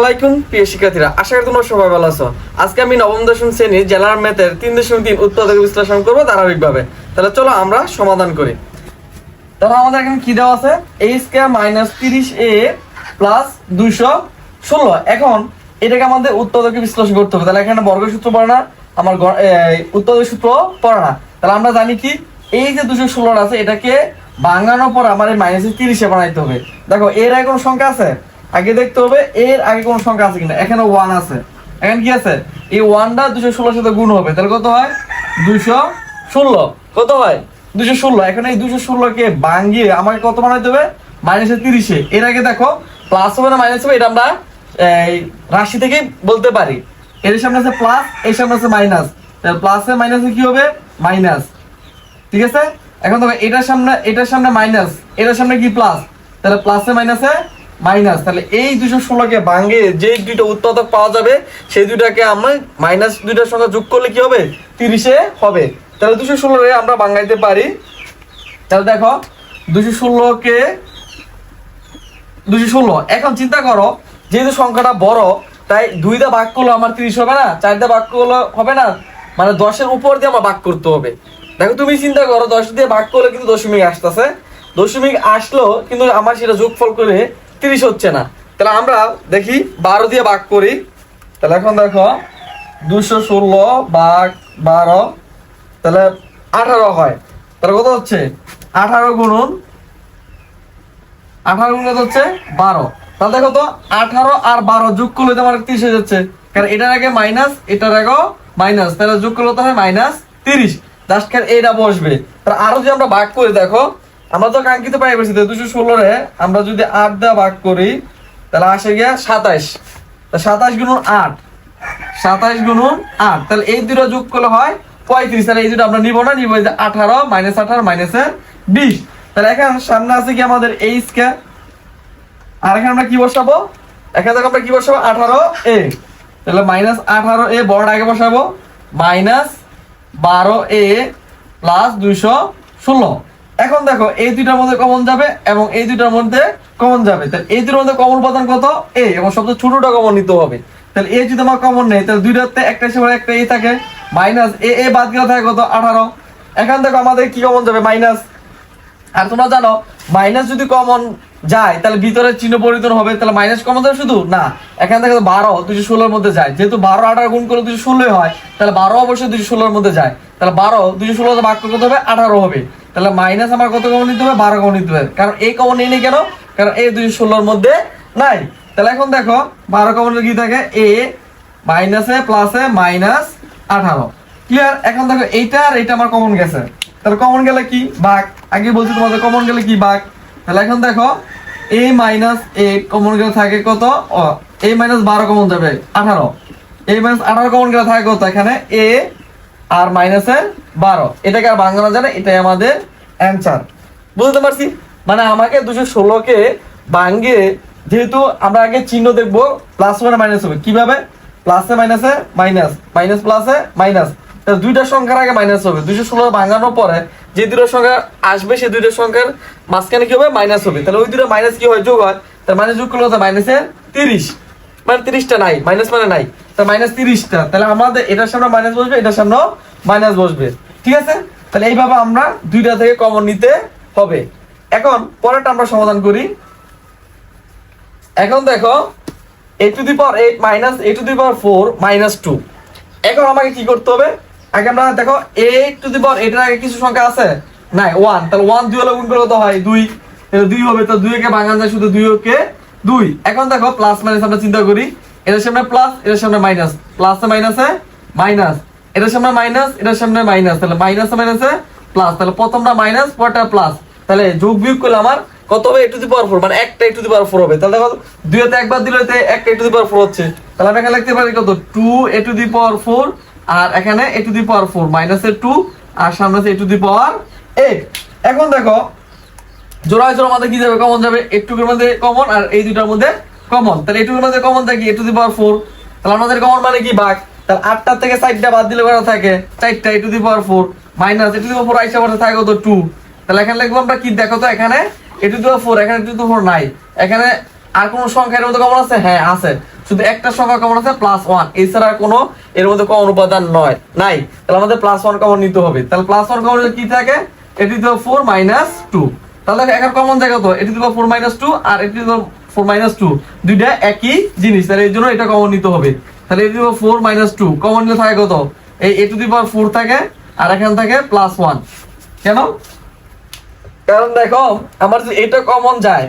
আলাইকুম, প্রিয় শিক্ষার্থীরা। আশা করি তোমরা সবাই ভালো আছো। আজকে আমি নবম দশম শ্রেণির জেলার ম্যাথের তিন তিন উৎপাদক বিশ্লেষণ করব ধারাবাহিকভাবে। তাহলে চলো আমরা সমাধান করি। তাহলে আমাদের এখানে কি দেওয়া আছে? স্কোয়ার মাইনাস তিরিশ এ প্লাস ষোলো। এখন এটাকে আমাদের উৎপাদকে বিশ্লেষণ করতে হবে। তাহলে এখানে বর্গ সূত্র পড়ে না, আমার উৎপাদক সূত্র পড়ে না। তাহলে আমরা জানি কি? এই যে দুশো ষোলো আছে, এটাকে ভাঙানোর পর আমার এই মাইনাস তিরিশে বানাইতে হবে। দেখো, এর কোনো সংখ্যা আছে? আগে দেখতে হবে, এর আগে কোনো সংখ্যা আছে কিনা? এখানে ওয়ান আছে। এখানে কি আছে? এই ওয়ানটা দুশো ষোলোর সাথে গুণ হবে। তাহলে কত হয়? দুশো ষোলো। কত হয়? দুশো ষোলো। এখন এই দুশো ষোলোকে ভাঙিয়ে আমাকে কত বানাইতে হবে? মাইনাসে তিরিশে। এর আগে দেখো প্লাস হবে না মাইনাস হবে, এটা আমরা রাশি থেকে বলতে পারি। এর সামনে আছে প্লাস এর সামনে আছে মাইনাস প্লাসে মাইনাসে কি হবে? মাইনাস ঠিক আছে? এখন দেখো, এটার সামনে এটার সামনে মাইনাস এটার সামনে কি প্লাস তাহলে প্লাসে মাইনাসে মাইনাস, তাহলে এই দুশো ষোলোকে ভাঙে যে দুইটা উৎপাদক পাওয়া যাবে, সেই দুইটাকে আমরা মাইনাস দুইটার সঙ্গে যোগ করলে কি হবে? তিরিশে হবে। তাহলে দুশো ষোলোরে আমরা ভাঙাইতে পারি। তাহলে দেখো, দুশো ষোলোকে, দুশো ষোলো। এখন চিন্তা করো, যেহেতু সংখ্যাটা বড়, তাই দুইটা ভাগ করলে আমার তিরিশ হবে না চারটা ভাগ করলে হবে না মানে দশের উপর দিয়ে আমার ভাগ করতে হবে। দেখো, তুমি চিন্তা করো, দশ দিয়ে ভাগ করলে কিন্তু দশমিক আসতেছে। দশমিক আসলো, কিন্তু আমার সেটা যোগফল করে তিরিশ হচ্ছে না। তাহলে আমরা দেখি বারো দিয়ে ভাগ করি। তাহলে এখন দেখো দুশো ষোলো ভাগ বারো, তাহলে আঠারো হয়। তাহলে কত হচ্ছে? আঠারো গুণন, আঠারো গুণ কত হচ্ছে? বারো। তাহলে দেখো তো, আঠারো আর বারো যোগ করলে তো আমার তিরিশ হয়ে যাচ্ছে। কারণ এটার আগে মাইনাস, এটার আগে মাইনাস। তাহলে যোগ করলে তো হয় মাইনাস তিরিশ। জাস্ট এইটা বসবে। তাহলে আরও যদি আমরা ভাগ করি, দেখো আমরা তো কাঙ্ক্ষিত পাই পেয়েছি দুশো ষোলো রে, আমরা যদি আট দেওয়া ভাগ করি, তাহলে আসে গিয়া সাতাইশ। তা সাতাইশ গুণন আট, সাতাইশ গুণন আট, তাহলে এই দুটো যোগ করলে হয় পঁয়ত্রিশ। তাহলে এই দুটো আমরা নিব না, নিব যে আঠারো মাইনাস আঠারো মাইনাসের বিশ। তাহলে এখন সামনে আছে কি আমাদের এই স্কোয়ার আর এখানে আমরা কি বসাবো? এখানে দেখো আমরা কি বসাবো? আঠারো এ তাহলে মাইনাস আঠারো এ বড় আগে বসাবো। মাইনাস বারো এ প্লাস দুইশো ষোলো। এখন দেখো, এই দুইটার মধ্যে কমন যাবে এবং এই দুইটার মধ্যে কমন যাবে। তাহলে এই দুটোর মধ্যে কমন উপাদান কত? এ এবং সবচেয়ে ছোটটা কমন নিতে হবে। তাহলে এ যদি আমার কমন নেই, তাহলে দুইটাতে একটা হিসেবে একটা এ থাকে। মাইনাস এ এ বাদ গেলে থাকে কত? আঠারো। এখন দেখো, আমাদের কি কমন যাবে? মাইনাস আর তোমরা জানো মাইনাস যদি কমন যায়, তাহলে ভিতরে চিহ্ন পরিবর্তন হবে। তাহলে মাইনাস কমন যাবে শুধু? না। এখান থেকে বারো দুশো ষোলোর মধ্যে যায়। যেহেতু বারো, আঠারো গুণ করলে দুশো ষোলোই হয়, তাহলে বারো অবশ্যই দুশো ষোলোর মধ্যে যায়। তাহলে বারো দুশো ষোলো ভাগ করতে হবে? আঠারো হবে। তাহলে মাইনাস আমার কত কমন নিতে হবে? বারো কমন নিতে হবে। কারণ এই কমন নেই কেন? কারণ এই দুশো ষোলোর মধ্যে নাই। তাহলে এখন দেখো, বারো কমনের কি থাকে? এ মাইনাসে প্লাসে মাইনাস আঠারো। ক্লিয়ার এখন দেখো, এইটা আর এইটা আমার কমন গেছে। তাহলে কমন গেলে কি? বাঘ। আগে বলছি তোমাদের কমন গেলে কি? বাঘ। তাহলে এখন দেখো এ মাইনাস এ কমন গেলে থাকে কত? এ মাইনাস বারো কমন যাবে আঠারো। এ মাইনাস আঠারো কমন গেলে থাকে কত? এখানে এ আর মাইনাসে বারো। এটাকে আর ভাঙানো জানে এটাই আমাদের অ্যান্সার বুঝতে পারছি? মানে আমাকে দুশো ষোলোকে ভাঙ্গে যেহেতু আমরা আগে চিহ্ন দেখব প্লাস ওয়ান মাইনাস হবে। কীভাবে? প্লাসে মাইনাসে মাইনাস মাইনাস প্লাসে মাইনাস দুইটা সংখ্যার আগে মাইনাস হবে। দুইশো ষোলো ভাঙানোর পরে যে দুটো সংখ্যা আসবে সেই দুইটা সংখ্যার মাঝখানে কি হবে? মাইনাস হবে। তাহলে ওই দুটো মাইনাস কি হয়? যোগ হয়। তাহলে মাইনাস যোগ করলে মাইনাসে তিরিশ। মানে তিরিশটা নাই মাইনাস মানে নাই। তা মাইনাস তিরিশটা, তাহলে আমাদের এটার সামনে মাইনাস বসবে, এটার সামনে মাইনাস বসবে। ঠিক আছে? তাহলে এইভাবে আমরা দুইটা থেকে কমন নিতে হবে। এখন পরেরটা আমরা সমাধান করি। এখন দেখো a to the power eight minus a to the power four minus two এখন আমাকে কি করতে হবে? আগে আমরা দেখো এ টু দি পাওয়ার এটার আগে কিছু সংখ্যা আছে? নাই ওয়ান তাহলে ওয়ান দুই হলে গুণ করলে তো হয় দুই। দুই হবে, তো দুইকে ভাঙান যায়, শুধু দুই কে দুই। এখন দেখো প্লাস মাইনাস আমরা চিন্তা করি, এটার সামনে প্লাস এটার সামনে মাইনাস প্লাসে মাইনাসে মাইনাস এটার সামনে মাইনাস এটার সামনে মাইনাস তাহলে মাইনাসে মাইনাসে প্লাস তাহলে প্রথমটা মাইনাস পরটা প্লাস তাহলে যোগ বিয়োগ করলে আমার কত হবে? এ টু দি পাওয়ার ফোর মানে একটা এ টু দি পাওয়ার ফোর হবে। তাহলে দেখো দুইতে একবার দিলে একটা এ টু দি পাওয়ার ফোর হচ্ছে। তাহলে আমি এখানে লিখতে পারি কত? Two a to the power four আর এখানে a to the power four মাইনাসের টু আর সামনে a to the power eight এখন দেখো জোড়া জোড়া মধ্যে কি যাবে? কমন যাবে। একটুকুর মধ্যে কমন আর এই দুটার মধ্যে কমন তাহলে এইটুকুর মধ্যে কমন থাকে এ টু দি পাওয়ার ফোর তাহলে আমাদের কমন মানে কি ভাগ তাহলে আটটা থেকে চারটা বাদ দিলে করা থাকে? চারটা a to the power four minus a to the power four আইসা থাকে কত? টু তাহলে এখানে লিখব আমরা কি? দেখো তো এখানে a to the power four এখানে টু দি ফোর নাই। এখানে আর কোন সংখ্যা এর মধ্যে কমন আছে? হ্যাঁ আছে। শুধু একটা সংখ্যা কমন আছে প্লাস ওয়ান এছাড়া কোনো এর মধ্যে কমন উপাদান নয়, নাই। তাহলে আমাদের প্লাস ওয়ান কমন নিতে হবে। তাহলে প্লাস ওয়ান কমন কি থাকে? এটি তো ফোর মাইনাস টু তাহলে এখন কমন জায়গা তো এটি তো ফোর মাইনাস টু আর এটি তো ফোর মাইনাস টু দুইটা একই জিনিস, তাহলে এই জন্য এটা কমন নিতে হবে। তাহলে এটি তো ফোর মাইনাস টু কমন নিলে থাকে কত? এই এ টু দি পাওয়ার ফোর থাকে আর এখানে থাকে প্লাস ওয়ান কেন? কারণ দেখো, আমার যে এটা কমন যায়,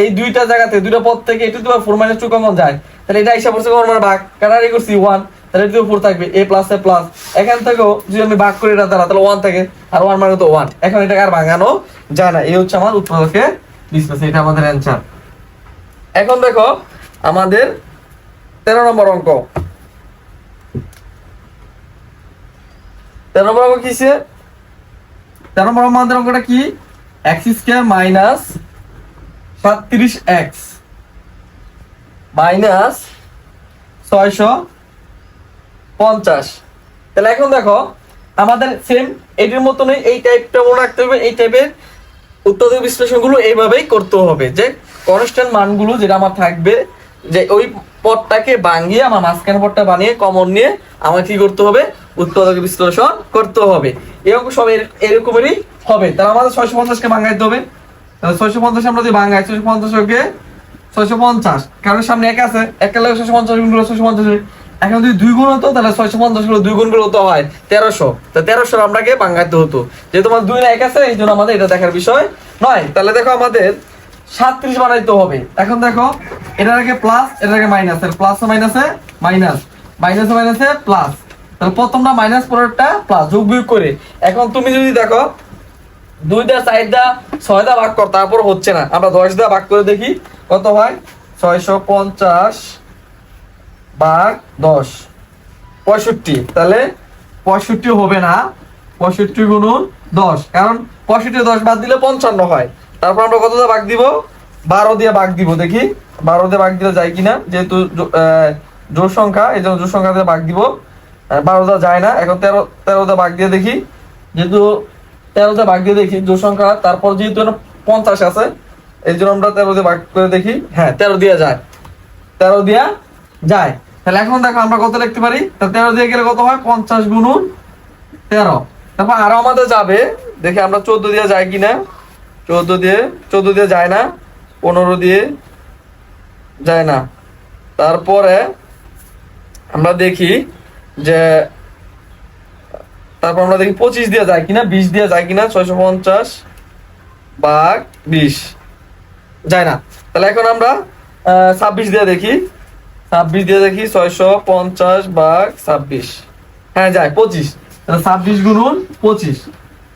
এই দুইটা জায়গাতে, দুইটা পদ থেকে এটু তোমার ফোর মাইনাস টু কমন যায়, তাহলে এটা হিসাব করছে কমন মানে ভাগ? কাটারি করছি ওয়ান তাহলে এটু ফোর থাকবে এ প্লাস এ প্লাস এখান থেকেও যদি আমি ভাগ করি এটা দ্বারা, তাহলে ওয়ান থাকে, আর ওয়ান মানে তো ওয়ান এখন এটাকে আর ভাঙানো? যায় না, এই হচ্ছে আমার উৎপাদকে ডিসপ্লেস এটা আমাদের অ্যান্সার এখন দেখো, আমাদের তেরো নম্বর অঙ্ক। তেরো নম্বর অঙ্ক কিসে? তেরো নম্বর আমাদের অঙ্কটা কি? এক্স স্কোয়ার মাইনাস সাতত্রিশ এক্স মাইনাস ছয়শো পঞ্চাশ। তাহলে এখন দেখো, আমাদের সেম এটির মতনই এই টাইপটা মনে রাখতে হবে, এই টাইপের উত্তর বিশ্লেষণগুলো এইভাবেই করতে হবে যে কনস্ট্যান্ট মানগুলো যেটা আমার থাকবে, যে ওই পদটাকে ভাঙিয়ে আমার মাঝখানে পদটা বানিয়ে কমন নিয়ে আমার কি করতে হবে? উৎপাদক বিশ্লেষণ করতে হবে। এরকম সব এর- এরকমেরই হবে। তাহলে আমাদের ছয়শো পঞ্চাশকে ভাঙাইতে হবে। ছয়শো পঞ্চাশ আমরা যদি ভাঙাই, ছয়শো পঞ্চাশকে ছয়শো পঞ্চাশ। কারণ সামনে এক আছে, এক লাগে ছয়শো পঞ্চাশ গুণ ছয়শো পঞ্চাশ। এখন যদি দুই গুণ হতো, তাহলে ছয়শো পঞ্চাশগুলো দুই গুণ করে হতো হয় তেরোশো। তা তেরোশো আমাকে ভাঙাইতে হতো। যেহেতু আমার দুই না এক আছে, এই জন্য আমাদের এটা দেখার বিষয় নয়। তাহলে দেখো আমাদের সাতত্রিশ বানাইতে হবে। এখন দেখো এটার আগে প্লাস এটার আগে মাইনাস প্লাস মাইনাসে মাইনাস মাইনাসে মাইনাসে প্লাস তাহলে প্রথমটা মাইনাস পরেরটা প্লাস যোগ বিয়োগ করে। এখন তুমি যদি দেখো, দুইটা, চারটা, ছয়টা ভাগ কর, তারপর হচ্ছে না। আমরা দশ দা ভাগ করে দেখি, কত হয়? ছয়শো পঞ্চাশ ভাগ দশ। পঁয়ষট্টি। তাহলে পঁয়ষট্টি হবে না। পঁয়ষট্টি গুণুন দশ। কারণ পঁয়ষট্টি দশ বাদ দিলে পঞ্চান্ন হয়। তারপর আমরা কত দিয়ে ভাগ দিব? বারো দিয়ে ভাগ দিব দেখি। বারো দিয়ে ভাগ দিলে যায় কিনা? যেহেতু জো- আহ, জোড় সংখ্যা এই জন্য জোড় সংখ্যা দিয়ে ভাগ দিব। আহ, বারো দিয়ে যায় না। এখন তেরো তেরো দিয়ে ভাগ দিয়ে দেখি। যেহেতু তেরো দিয়ে ভাগ দিয়ে দেখি জোড় সংখ্যা। তারপর যেহেতু পঞ্চাশ আছে এই জন্য আমরা তেরো দিয়ে ভাগ করে দেখি। হ্যাঁ তেরো দিয়ে যায়। তেরো দিয়া যায়। তাহলে এখন দেখো আমরা কত লিখতে পারি? তেরো দিয়ে গেলে কত হয়? পঞ্চাশ গুণুন তেরো। তারপর আরও আমাদের যাবে। দেখি আমরা চোদ্দ দিয়ে যায় কিনা? চোদ্দ দিয়ে চোদ্দ দিয়ে যায় না? পনেরো দিয়ে যায় না। তারপরে আমরা দেখি যে, তারপর আমরা দেখি পঁচিশ দিয়ে যায় কিনা? বিশ দিয়ে যায় কিনা? ছয়শো পঞ্চাশ বাঘ বিশ। যায় না। তাহলে এখন আমরা ছাব্বিশ দিয়ে দেখি। ছাব্বিশ দিয়ে দেখি ছয়শো পঞ্চাশ ভাগ ছাব্বিশ। হ্যাঁ যায় পঁচিশ। তাহলে ছাব্বিশ গুণুন পঁচিশ।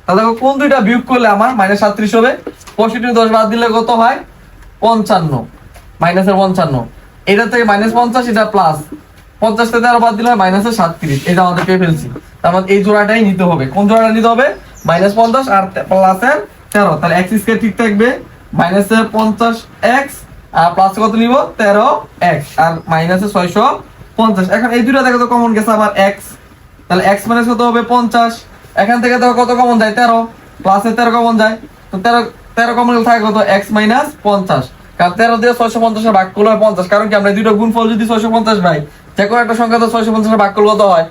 তাহলে কোন দুইটা বিয়োগ করলে আমার মাইনাস সাতত্রিশ হবে? পঁয়ষট্টি দশ বাদ দিলে কত হয়? পঞ্চান্ন। মাইনাসের পঞ্চান্ন। এটা থেকে মাইনাস পঞ্চাশ, এটা প্লাস পঞ্চাশ থেকে তেরো বাদ দিলে হয় মাইনাসের সাতত্রিশ এটা আমাদের পেয়ে ফেলছি। তার মানে এই জোড়াটাই নিতে হবে। কোন জোড়াটা নিতে হবে? মাইনাস পঞ্চাশ আর প্লাসের তেরো। তাহলে এক্স স্কোয়ার ঠিক থাকবে। মাইনাসের পঞ্চাশ এক্স আর প্লাস কত নিব? তেরো এক্স আর মাইনাসে ছয়শো পঞ্চাশ। এখন এই দুটো দেখো তো কমন গেছে আবার এক্স তাহলে এক্স মাইনাস কত হবে? পঞ্চাশ। এখান থেকে দেখো কত কমন যায়? তেরো। প্লাসে তেরো কমন যায়। তো তেরো তেরো কমন থাকে কত? এক্স মাইনাস পঞ্চাশ। কারণ তেরো দিয়ে ছয়শো পঞ্চাশের ভাগ করলে হয় পঞ্চাশ। কারণ কি? আমরা দুটো গুণফল যদি ছয়শো পঞ্চাশ ভাই যে কোনো একটা সংখ্যা তো ছয়শো পঞ্চাশের ভাগ করলে কত হয়?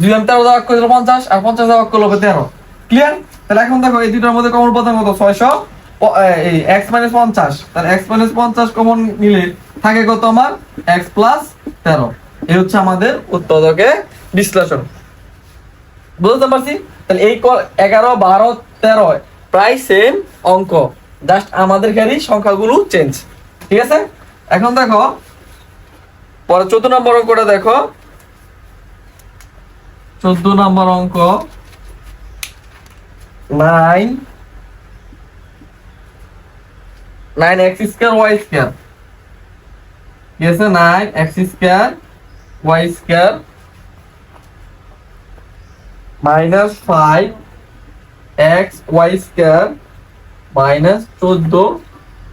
দুই আমি তেরো ভাগ করে পঞ্চাশ, আর পঞ্চাশ ভাগ করলে হবে? তেরো। ক্লিয়ার তাহলে এখন দেখো এই দুটোর মধ্যে কমন প্রথম কত? ছয়শো এক্স মাইনাস পঞ্চাশ। তাহলে এক্স মাইনাস পঞ্চাশ কমন নিলে থাকে কত আমার? এক্স প্লাস তেরো। এই হচ্ছে আমাদের উৎপাদকে বিশ্লেষণ। বুঝতে পারছি? তাহলে এই এগারো, বারো, তেরো, প্রায় সেম অঙ্ক। জাস্ট আমাদের খালি সংখ্যাগুলো চেঞ্জ ঠিক আছে? এখন দেখো, পরে চোদ্দ নম্বর অঙ্কটা দেখো। চোদ্দ নম্বর অঙ্ক। Nine nine x square y square. ঠিক আছে? Nine x square y square minus five x y square minus চোদ্দ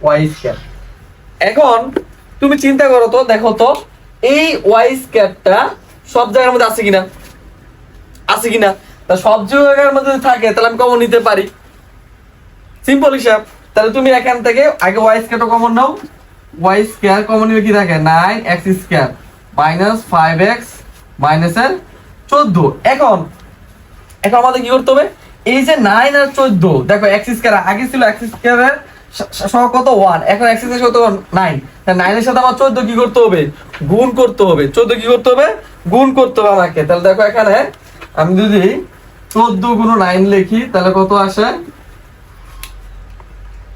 ওয়াই স্কোয়ার। এখন তুমি চিন্তা করো তো, দেখো তো, এই ওয়াই স্কোয়ারটা সব জায়গার মধ্যে আছে কিনা? আছে কিনা? তা সব জায়গার মধ্যে থাকে, তাহলে আমি কমন নিতে পারি। সিম্পল হিসাব। তাহলে তুমি এখান থেকে আগে ওয়াই স্কোয়ারটা কমন নাও। ওয়াই স্কোয়ার কমন কি থাকে? Nine x square minus five x মাইনাসের চোদ্দ। এখন এখন আমাদের কি করতে হবে? এই যে নাইন আর চোদ্দ, দেখো এক্স স্কোয়ার আগে ছিল এক্স স্কোয়ারের সহ কত? ওয়ান এখন এক্স স্কোয়ার কত? নাইন নাইনের সাথে আমার চোদ্দ কি করতে হবে? গুণ করতে হবে। চোদ্দ কি করতে হবে? গুণ করতে হবে আমাকে। তাহলে দেখো এখানে আমি যদি চোদ্দ গুণ নাইন লিখি, তাহলে কত আসে?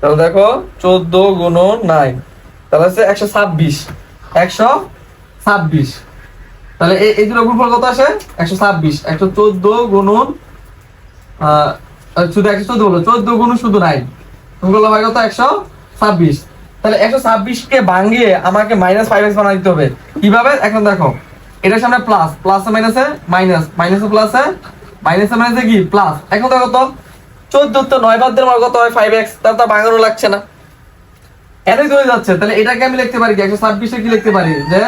তাহলে দেখো চোদ্দ গুণ নাইন তাহলে হচ্ছে একশো ছাব্বিশ একশো ছাব্বিশ। তাহলে এই দুটো গুণফল কত আসে? একশো ছাব্বিশ, একশো চোদ্দ গুণন শুধু একশো চোদ্দ বলো, চোদ্দ গুণ শুধু নাইনগুলো হয় কত? একশো ছাব্বিশ। তাহলে একশো ছাব্বিশ কে ভাঙিয়ে আমাকে মাইনাস ফাইভ এক্স বানাই দিতে হবে। কীভাবে? এখন দেখো এটার সামনে প্লাস প্লাস মাইনাসে মাইনাস মাইনাসে প্লাসে মাইনাসে মাইনাসে কি? প্লাস এখন দেখো তো চোদ্দ তো নয় বাদ দিলে কত হয়? ফাইভ এক্স তার তো ভাঙানো লাগছে না। এটাই চলে যাচ্ছে। তাহলে এটাকে আমি লিখতে পারি একশো ছাব্বিশে কি লিখতে পারি? যে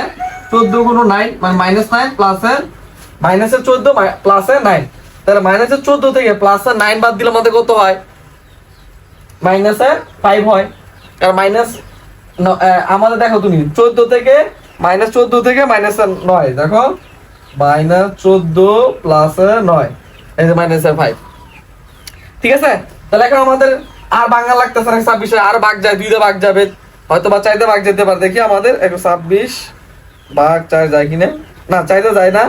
চোদ্দ গুণ নাইন মানে মাইনাস নাইন প্লাসের মাইনাসের চোদ্দ প্লাসের নাইন তাহলে মাইনাসের চোদ্দ থেকে প্লাসের নাইন বাদ দিলে আমাদের কত হয়? মাইনাসের ফাইভ হয়। কারণ মাইনাস আমাদের দেখো তুমি, চোদ্দ থেকে মাইনাস চোদ্দ থেকে মাইনাস নয়। দেখো? মাইনাস চোদ্দ প্লাসের নয়। এই যে মাইনাসের ফাইভ ঠিক আছে? তাহলে এখন আমাদের আর বাংলা লাগতেছে না, ছাব্বিশে। আর বাঘ যায়, দুইটা ভাগ যাবে। হয়তো বা চাইতে বাঘ যেতে পারে। দেখি আমাদের একশো ছাব্বিশ বাঘ চার যায় কিনা? না চাইতে যায় না।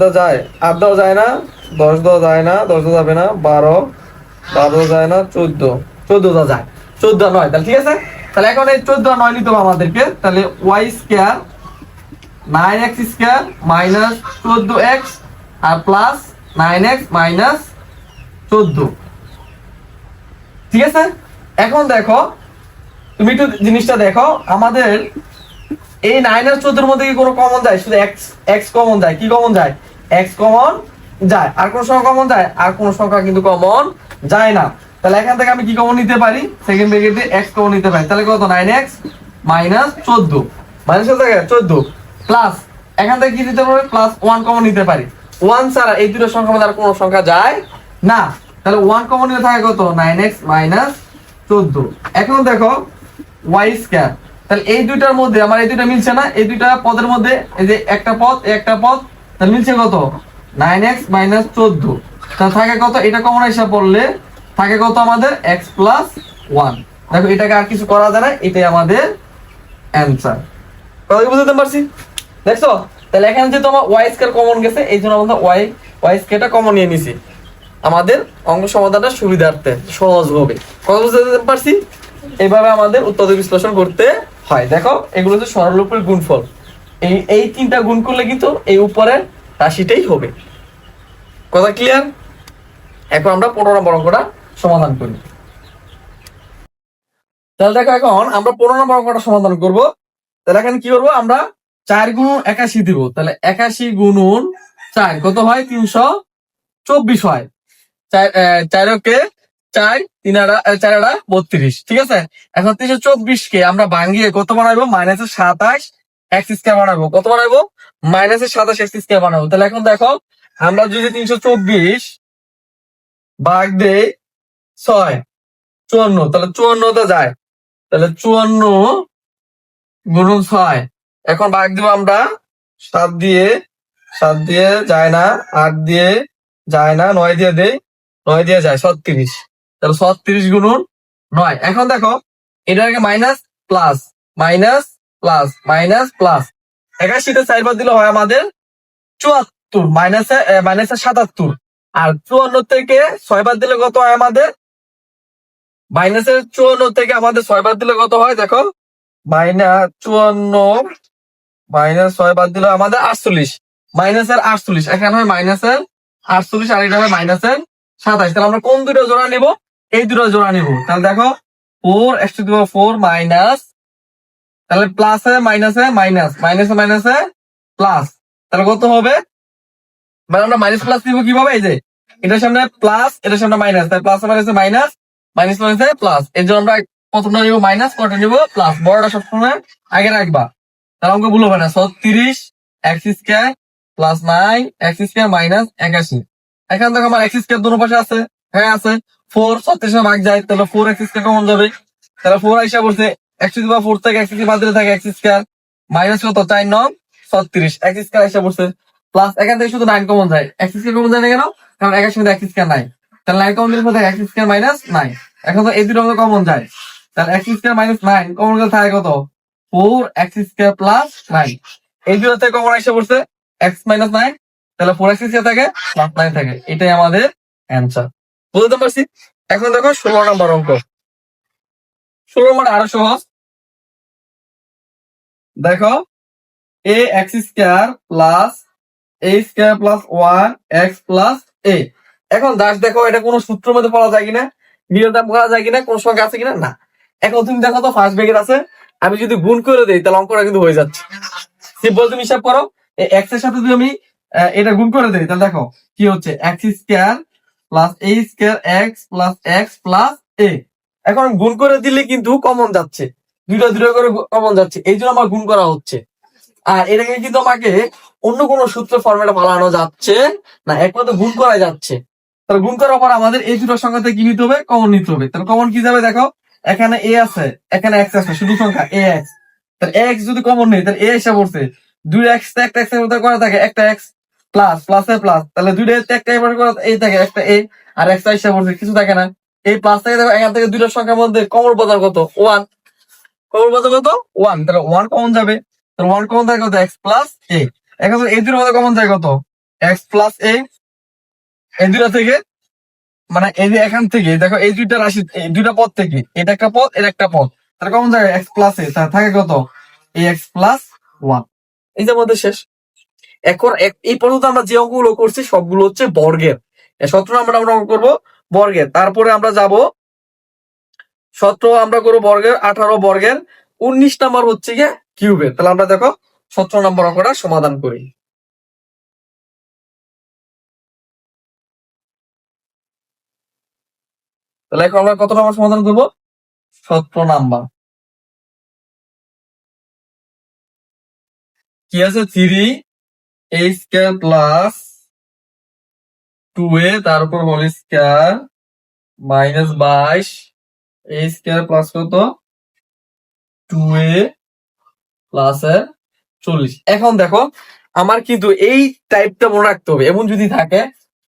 দা যায়। আট দাও যায় না দশ দাও যায় না দশ যাবে না, বারো বারো যায় না, চোদ্দ। চোদ্দ দা যায়। চোদ্দ নয়। তাহলে ঠিক আছে? তাহলে এখন এই চোদ্দ নয় নিতে হবে আমাদেরকে। তাহলে y square nine x square minus চোদ্দ এক্স আর প্লাস নাইন এক্স মাইনাস চোদ্দ। ঠিক আছে? এখন দেখো, তুমি একটু জিনিসটা দেখো, আমাদের এই নাইন আর চোদ্দোর মধ্যে কি কোনো কমন যায়? শুধু এক্স এক্স কমন যায়। কি কমন যায়? এক্স কমন যায়। আর কোন সংখ্যা কমন যায়? আর কোন সংখ্যা কিন্তু কমন যায় না। তাহলে এখান থেকে আমি কি কমন নিতে পারি? সেকেন্ড ব্রেকেটে এক্স কমন নিতে পারি। তাহলে কত? নাইন এক্স মাইনাস চোদ্দ। মাইনাস কত থাকে চোদ্দ। প্লাস এখান থেকে কি দিতে পারি? প্লাস ওয়ান কমন নিতে পারি। ওয়ান ছাড়া এই দুটো সংখ্যার মধ্যে আর কোনো সংখ্যা যায় না। তাহলে ওয়ান কমন নিতে থাকে কত? নাইন এক্স মাইনাস চোদ্দ। এখন দেখো ওয়াই স্কোয়ার তাহলে এই দুইটার মধ্যে, আমার এই দুইটা মিলছে না, এই দুইটা পদের মধ্যে, এই যে একটা পদ একটা পদ, তাহলে মিলছে কত? নাইন এক্স মাইনাস চোদ্দ। তাহলে থাকে কত? এটা কমন হিসাব পড়লে থাকে কত আমাদের? এক্স প্লাস ওয়ান দেখো, এটাকে আর কিছু করা যায় না, এটাই আমাদের অ্যান্সার কথা বুঝতে পারছি? দেখছ? তাহলে এখানে যেহেতু আমার ওয়াই স্কোয়ার কমন গেছে, এই জন্য আমাদের ওয়াই ওয়াই স্কোয়ারটা কমন নিয়ে নিছি। আমাদের অঙ্ক সমাধানটা সুবিধার্থে সহজ হবে কথা বুঝতে পারছি? এইভাবে আমাদের উৎপাদক বিশ্লেষণ করতে হয়। দেখো, এগুলো হচ্ছে সরলরূপের গুণফল। এই এই তিনটা গুণ করলে কিন্তু এই উপরের রাশিটাই হবে। কথা ক্লিয়ার এখন আমরা পনেরো নম্বর অঙ্কটা সমাধান করি। তাহলে দেখো এখন আমরা পনেরো নম্বর অঙ্কটা সমাধান করব। তাহলে এখন কি করব? আমরা চার গুণ একাশি দিব। তাহলে একাশি গুণন চার, কত হয়? তিনশো চব্বিশ হয়। চারকে চার তিন চার আড়া বত্রিশ, ঠিক আছে? এখন তিনশো চব্বিশ কে আমরা ভাঙিয়ে কত বানাবো? মাইনাসের সাতাশ এক্স স্কোয়ার বানাবো। কত বানাবো? মাইনাসের সাতাশ এক্স স্কোয়ার বানাবো। তাহলে এখন দেখো, আমরা যদি তিনশো চব্বিশ ভাগ দেই ছয়, চুয়ান্ন, তাহলে চুয়ান্নতে যায়। তাহলে চুয়ান্ন গুণন ছয়। এখন ভাগ দিব আমরা, সাত দিয়ে সাত দিয়ে যায় না, আট দিয়ে যায় না, নয় দিয়ে দেই নয় দিয়ে যায়, ছত্রিশ। তাহলে ছত্রিশ গুণন নয়। এখন দেখো এটাকে minus plus minus plus minus plus একাশিতে চারবার দিলে হয় আমাদের চুয়াত্তর মাইনাসে মাইনাসে সাতাত্তর। আর চুয়ান্ন থেকে ছয়বার দিলে কত হয় আমাদের? মাইনাসের চুয়ান্ন থেকে আমাদের ছয়বার দিলে কত হয়? দেখো মাইনাস চুয়ান্ন মাইনাস ছয় বাদ দিলে আমাদের আটচল্লিশ। মাইনাসের আটচল্লিশ, এখানে হয় মাইনাসের আটচল্লিশ, আর এটা হয় মাইনাসের সাতাশ। তাহলে আমরা কোন দুটো জোড়া নিব? এই দুটো জোড়া নিব। তাহলে দেখো four x two four minus তাহলে প্লাসে মাইনাসে মাইনাস মাইনাসে মাইনাসে প্লাস তাহলে কত হবে? মানে আমরা মাইনাস প্লাস নিব কীভাবে? এই যে, এটার সামনে প্লাস এটার সামনে মাইনাস তাই প্লাস মাইনাসে মাইনাস মাইনাস মাইনাসে প্লাস এর জন্য আমরা প্রথমটা নিব? মাইনাস কটা নিব? প্লাস বড়টা সবসময় আগে রাখবা। তাহলে অঙ্ক ভুল হবে না। ছত্রিশ x square plus nine x square minus একাশি। এখান থেকে আমার এক্স স্কোয়ার দুটো পাশে আছে। হ্যাঁ আছে। ফোর ছত্রিশে ভাগ যায়, তাহলে ফোর এক্স স্কোয়ার কমন যাবে। তাহলে ফোর আইসা বলছে এক্স বা ফোর থেকে এক্স বাদ দিলে থাকে এক্স স্কোয়ার মাইনাস কত? চার নং, ছত্রিশ। এক্স স্কোয়ার এসে পড়ছে। প্লাস এখান থেকে শুধু নাইন কমন যায়। এক্স স্কোয়ার কমন যায় না কেন? কারণ একের সঙ্গে এক্স স্কোয়ার নাই। তাহলে নাইন কমন দিলে কোথায়? এক্স স্কোয়ার মাইনাস নাই এখন তো এই দুটো কমন যায়। তাহলে x square minus nine common গেলে থাকে কত? Four x square plus nine এই দুটো থেকে কমন আইসা পড়ছে এক্স মাইনাস নাইন তাহলে ফোর এক্স থাকে প্লাস নাইন থাকে। এটাই আমাদের অ্যান্সার বুঝতে পারছি? এখন দেখো ষোলো নম্বর অঙ্ক। ষোলো নম্বর আরও সহজ। দেখো a x square plus a square plus one x plus a এখন দাস দেখো, এটা কোনো সূত্রের মধ্যে পড়া যায় কিনা? নিয়ন্ত্রণ করা যায় কিনা? কোন সংখ্যা আছে কিনা? না। এখন তুমি দেখো তো ফার্স্ট ব্রেকেট আছে। আমি যদি গুণ করে দেই, তাহলে অঙ্কটা কিন্তু হয়ে যাচ্ছে। সিম্পল তুমি হিসাব করো এক্সের সাথে যদি আমি এটা গুণ করে দেই, তাহলে দেখো, কি হচ্ছে? X square plus a square x plus x plus a এখন গুণ করে দিলে কিন্তু কমন যাচ্ছে। দুইটা দুটো করে কমন যাচ্ছে। এই জন্য আমার গুণ করা হচ্ছে। আর এটাকে কিন্তু আমাকে অন্য কোনো সূত্র ফর্মেটে পালানো যাচ্ছে না, একমাত্র গুণ করা যাচ্ছে। তাহলে গুণ করার পর আমাদের এই দুটো সংখ্যাতে কি নিতে হবে? কমন নিতে হবে। তাহলে কমন কি যাবে দেখো? এখানে এ আছে, এখানে এক্স আছে, শুধু সংখ্যা এ এক্স তাহলে এক্স যদি কমন নেই, তাহলে এ এসে পড়ছে। দুই এক্স একটা এক্স করা থাকে, একটা x plus plus a plus তাহলে দুইটা একটা এবার এই থাকে একটা এ, আর এক্স এসে পড়ছে, কিছু থাকে না। এই প্লাস থেকে এখান থেকে দুইটা সংখ্যার মধ্যে কমন বাজার কত? ওয়ান কমন বাজার কত? ওয়ান তাহলে ওয়ান কমন যাবে। তাহলে ওয়ান কমন থাকে কত? এক্স প্লাস এ এখন এই দুটোর মধ্যে কমন যায় কত? এক্স প্লাস এ এই দুটা থেকে মানে এই যে এখান থেকে, দেখো, এই দুইটা রাশি, এই দুইটা পদ থেকে, এটা একটা পদ, এটা একটা পদ। তাহলে কমন যায় এক্স প্লাস এ থাকে কত? এই এক্স প্লাস ওয়ান এই যে আমাদের শেষ। এখন এই পর্যন্ত আমরা যে অঙ্কগুলো করছি, সবগুলো হচ্ছে বর্গের। সতেরো আমরা আমরা অঙ্ক করব বর্গের। তারপরে আমরা যাব, সতেরো আমরা করব বর্গের, আঠারো বর্গের, উনিশ নাম্বার হচ্ছে গিয়ে কিউবের। তাহলে আমরা দেখো সতেরো নম্বর অঙ্কটা সমাধান করি। তাহলে এখন আমরা কত নম্বর সমাধান করব? সতেরো নাম্বার। কি আছে? Three a square plus two a তার উপর হোল স্কোয়ার মাইনাস বাইশ এ স্কোয়ার প্লাস কত? টু এ প্লাস চল্লিশ। এখন দেখো, আমার কিন্তু এই টাইপটা মনে রাখতে হবে। এমন যদি থাকে,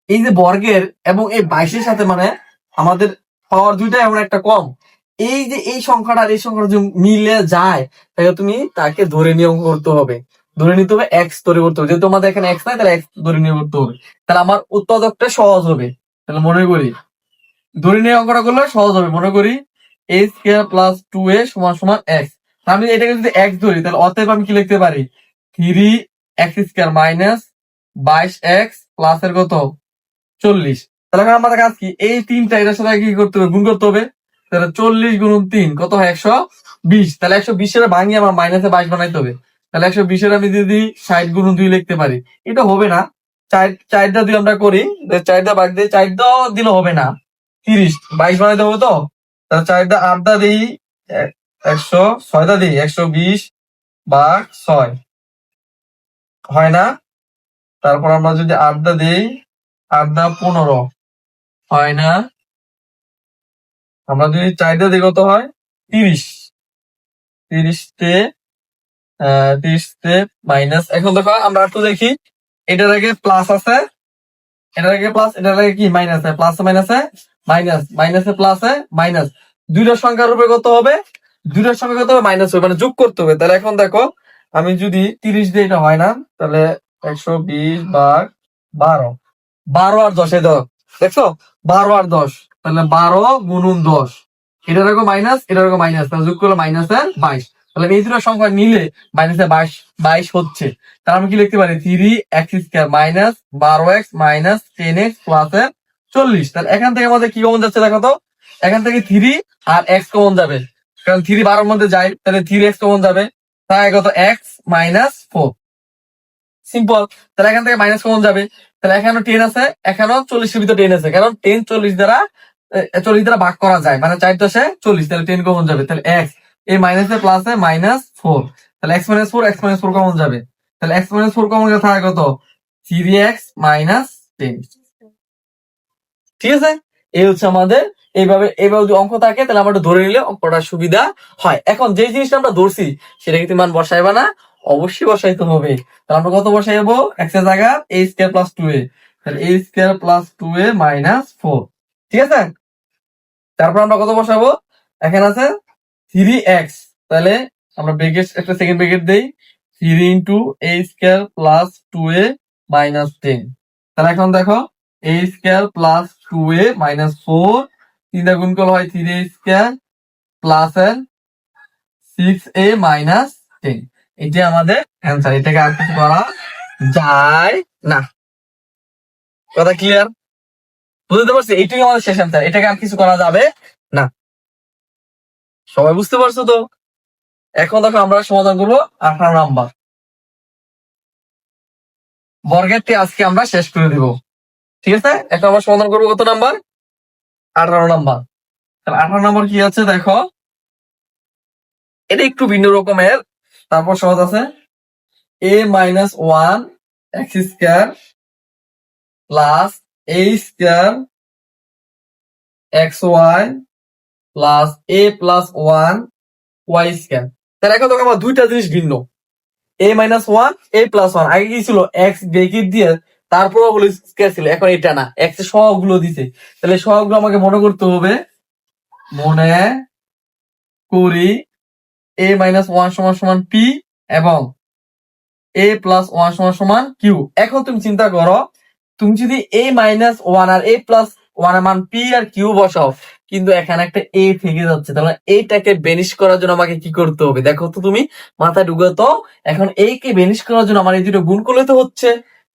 এই যে বর্গের এবং এই বাইশের সাথে মানে আমাদের পাওয়ার দুইটা এমন একটা কম। এই যে এই সংখ্যাটা আর এই সংখ্যাটা যদি মিলে যায়, তাহলে তুমি তাকে ধরে নিয়ে অঙ্ক করতে হবে। ধরে নিতে হবে এক্স ধরে করতে হবে। যেহেতু আমাদের এখানে এক্স নাই, তাহলে এক্স ধরে নিয়ে করতে হবে। তাহলে আমার উৎপাদকটা সহজ হবে। তাহলে মনে করি, ধরে নিয়ে অঙ্কটা করলে সহজ হবে। মনে করি a square plus two a সমান সমান এক্স আমি এটাকে যদি এক্স ধরি, তাহলে অতএব আমি কি লিখতে পারি? থ্রি এক্স স্কোয়ার মাইনাস বাইশ এক্স প্লাস এর কত? চল্লিশ। তাহলে এখন আমাদের কাজ কি? এই তিনটা এটার সাথে কি করতে হবে? গুণ করতে হবে। তাহলে চল্লিশ গুণ তিন, কত হয় একশো বিশ? তাহলে একশো বিশের ভাঙিয়ে আমার মাইনাসে বাইশ বানাইতে হবে। তাহলে একশো বিশের আমি যদি ষাট গুণ দুই লিখতে পারি। এটা হবে না। চার, চারটা দিয়ে আমরা করি চারটা বাদ দিয়ে চারটা দিলে হবে না। তিরিশ, বাইশ বানাইতে হবে তো? তাহলে চারটা আটটা দিই একশো ছয়টা দিই, একশো বিশ বা ছয়। হয় না? তারপর আমরা যদি আটটা দিই, আটটা পনেরো। হয় না? আমরা যদি চারটা দিই কত হয়? তিরিশ। তিরিশতে তিরিশতে মাইনাস এখন দেখো আমরা একটু দেখি। এটার আগে প্লাস আছে। এটার আগে প্লাস এটার আগে কি? মাইনাস প্লাস মাইনাসে মাইনাস মাইনাসে প্লাসে মাইনাস দুইটার সংখ্যার রূপে কত হবে? দুইটার সংখ্যা কত হবে? মাইনাস হবে মানে যোগ করতে হবে। তাহলে এখন দেখো, আমি যদি তিরিশ দিয়ে এটা হয় না, তাহলে একশো বিশ বার বারো। বারো আর দশে দাও দেখছ? বারো আর দশ, তাহলে বারো গুণুন দশ। এটার আগে মাইনাস এটার আগে মাইনাস তাহলে যোগ করলে মাইনাসের বাইশ। তাহলে এই দুটো সংখ্যা নিলে মাইনাসে বাইশ বাইশ হচ্ছে। তাহলে আমি কি লিখতে পারি? থ্রি এক্স স্কোয়ার মাইনাস বারো x minus ten x plus চল্লিশ। তাহলে এখান থেকে আমাদের কি কমন যাচ্ছে দেখো তো? এখান থেকে থ্রি আর এক্স কমন যাবে। কারণ থ্রি বারোর মধ্যে যায়, তাহলে থ্রি এক্স কমন যাবে। তাই কত? এক্স মাইনাস ফোর সিম্পল তাহলে এখান থেকে মাইনাস কমন যাবে। তাহলে এখানেও টেন আছে, এখানেও চল্লিশের ভিতরে টেন আছে। কারণ টেন চল্লিশ দ্বারা চল্লিশ দ্বারা ভাগ করা যায়। মানে চার দশে চল্লিশ, তাহলে টেন কমন যাবে। তাহলে এক্স এই মাইনাসে প্লাসে মাইনাস ফোর তাহলে x minus four x minus four common যাবে। তাহলে এক্স মাইনাস ফোর কমন গেলে থাকে কত? থ্রি এক্স মাইনাস টেন ঠিক আছে? এই হচ্ছে আমাদের, এইভাবে এইভাবে যদি অঙ্ক থাকে, তাহলে আমরা ধরে নিলে অঙ্কটা সুবিধা হয়। এখন যে জিনিসটা আমরা ধরছি, সেটা কিন্তু মান বসাইবা না? অবশ্যই বসাইতে হবে। তাহলে আমরা কত বসাইবো? এক্সের জায়গা a square plus two a তাহলে a square plus two a minus four ঠিক আছে? তারপর আমরা কত বসাবো? এখানে আছে থ্রি এক্স তাহলে আমরা ব্রেকেট একটা সেকেন্ড ব্রেকেট দেই three into a square plus two a minus ten তাহলে এখন দেখো a square plus two a minus four তিনটা গুণ করলে হয় থ্রি স্কোয়ার প্লাস এর সিক্স এ মাইনাস টেন এটা আমাদের অ্যান্সার এটাকে আর কিছু করা যায় না। কথা ক্লিয়ার বুঝতে পারছি? এইটুকু আমাদের শেষ অ্যান্সার এটাকে আর কিছু করা যাবে না। সবাই বুঝতে পারছ তো? এখন দেখো আমরা সমাধান করব আঠারো নাম্বার। বর্গেরটি আজকে আমরা শেষ করে দিব। ঠিক আছে? এখন আমরা সমাধান করব কত নাম্বার? আঠারো নাম্বার। তাহলে আঠারো নাম্বার কি আছে দেখো? এটা একটু ভিন্ন রকমের। তারপর সহজ আছে। A minus one x square plus a square x y plus a plus one y square তাহলে এখন দেখো আমার দুইটা জিনিস ভিন্ন। A minus one a plus one আগে কি ছিল? এক্স ব্রেকিট দিয়ে তারপর হলো স্কোয়ার ছিল। এখন এটা না। এক্সের সহগুলো দিছে। তাহলে সহগুলো আমাকে মনে করতে হবে। মনে করি এ মাইনাস ওয়ান সমান সমান পি এবং এ প্লাস ওয়ান সমান সমান কিউ এখন তুমি চিন্তা করো, তুমি যদি এ মাইনাস ওয়ান আর এ প্লাস ওয়ান মান পি আর কিউ বসাও কিন্তু এখানে একটা এ থেকে যাচ্ছে। তাহলে এইটাকে বেনিশ করার জন্য আমাকে কি করতে হবে? দেখো তো তুমি, মাথায় ঢুকে তো এখন এই কে বেনিশ করার জন্য আমার এই দুটো গুণ করলে তো হচ্ছে।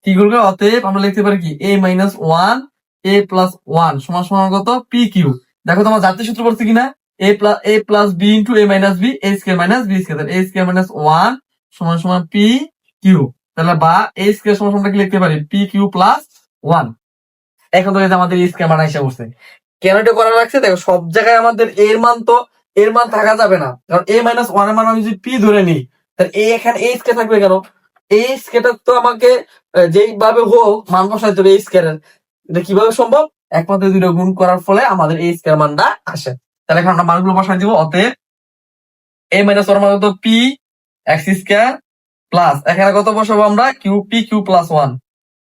কি গুণ করে অতএব আমরা লিখতে পারি কি? A minus one a plus one সমান সমান কত? পি কিউ দেখো তোমার জাতীয় সূত্র পড়ছে কিনা? A plus a plus b into a minus b a square minus b square a square minus one সমান সমান পি কিউ তাহলে বা এ স্কোয়ার সমান সমান কি লিখতে পারি পি কিউ প্লাস ওয়ান এখন তো আমাদের স্কোয়ার মান এসে বসছে কেন এটা করা লাগছে? দেখো, সব জায়গায় আমাদের এর মান তো এর মান থাকা যাবে না। কারণ এ মাইনাস ওয়ানের মান আমি যদি পি ধরে নিই, তাহলে এ এখানে এ স্কোয়ার থাকবে কেন? এই স্কেটার তো আমাকে যেইভাবে হোক, মান বসাইতে হবে এই স্কেয়ারের এটা কীভাবে সম্ভব? একমাত্র দুটো গুণ করার ফলে আমাদের এই স্কেয়ার মানটা আসে। তাহলে এখন আমরা মানগুলো বসাই দিব, অতএব এ মাইনাস ওয়ান মানে কত পি এক্স স্কোয়ার প্লাস এখানে কত বসাবো আমরা? Q p q plus one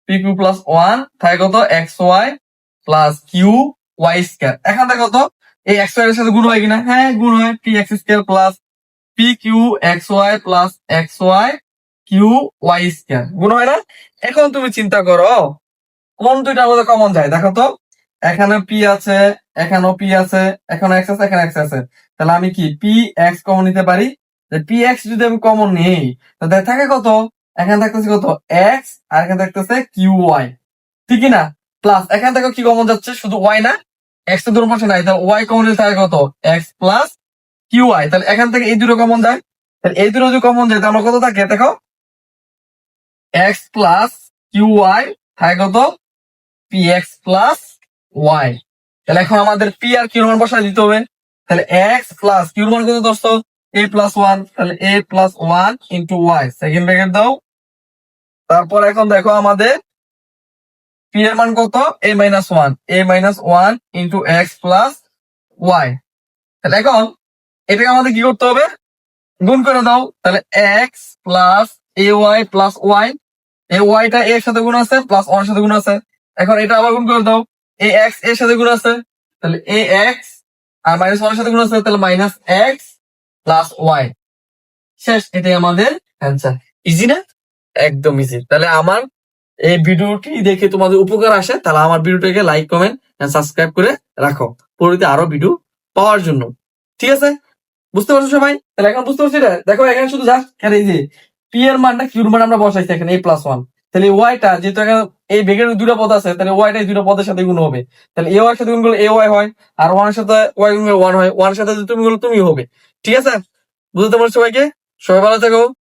p q plus one থাকে কত? X y plus q y square এখান থেকে কত এই এক্স ওয়াই এর সাথে গুণ হয় কিনা? হ্যাঁ গুণ হয়। P x square plus p q x y plus x y q y square গুণ হয় না? এখন তুমি চিন্তা করো, কোন দুইটার মধ্যে কমন যায়? দেখো তো, এখানে পি আছে, এখানেও পি আছে এখানে এক্স আছে এখানে এক্স আছে। তাহলে আমি কি পি এক্স কমন নিতে পারি? পি এক্স যদি আমি কমন নেই, তাহলে থাকে কত? এখানে থাকতেছে কত? এক্স আর এখানে থাকতেছে কিউ ওয়াই ঠিকই না? প্লাস এখান থেকে কি কমন যাচ্ছে? শুধু ওয়াই না? এক্স দুটো পাশে নাই, তাহলে ওয়াই কমন নিতে থাকে কত? এক্স প্লাস কিউ ওয়াই তাহলে এখান থেকে এই দুটো কমন যায় তাহলে এই দুটো যদি কমন যায় তাহলে কত থাকে? দেখো এক্স প্লাস কিউ ওয়াই থাকে কত? পি এক্স প্লাস ওয়াই তাহলে এখন আমাদের পি আর কিউর মান বসায় দিতে হবে। তাহলে এক্স প্লাস কিউর মান কত দোস্ত এ প্লাস ওয়ান তাহলে a plus one into y second bracket দাও। তারপর এখন দেখো আমাদের পি এর মান কত? A minus one a minus one into x plus y তাহলে এখন এটাকে আমাদের কি করতে হবে? গুণ করে দাও। তাহলে x plus a y plus y a ওয়াইটা এর সাথে গুণ আছে প্লাস ওয়ান সাথে গুণ আছে। এখন এটা আবার গুণ করে দাও। এ এক্সের সাথে গুণ আছে। তাহলে এ এক্স আর মাইনাস ওয়ান সাথে গুণ আছে, তাহলে মাইনাস এক্স প্লাস ওয়াই শেষ, এটাই আমাদের অ্যান্সার ইজি না? একদম ইজি তাহলে আমার এই ভিডিওটি দেখে তোমাদের উপকার আসে, তাহলে আমার ভিডিওটাকে লাইক কমেন্ট সাবস্ক্রাইব করে রাখো। পরবর্তীতে আরও ভিডিও পাওয়ার জন্য। ঠিক আছে? বুঝতে পারছ সবাই? তাহলে এখন বুঝতে পারছি দেখো, এখানে শুধু জাস্ট এখানে এই যে পি এর মানটা কিউর মান আমরা বসাইছি এখানে এ প্লাস ওয়ান তাহলে ওয়াইটা যেহেতু এখানে এই বেগের দুটো পদ আছে, তাহলে ওয়াইটা দুটো পদের সাথে গুণ হবে। তাহলে এ ওয়াই সাথে গুণ করলে এ ওয়াই হয়, আর ওয়ানের সাথে ওয়াই গুণ করলে ওয়ান হয়। ওয়ানের সাথে তুমি গুলো তুমি হবে। ঠিক আছে? বুঝতে পারছ সবাইকে? সবাই ভালো থেকো।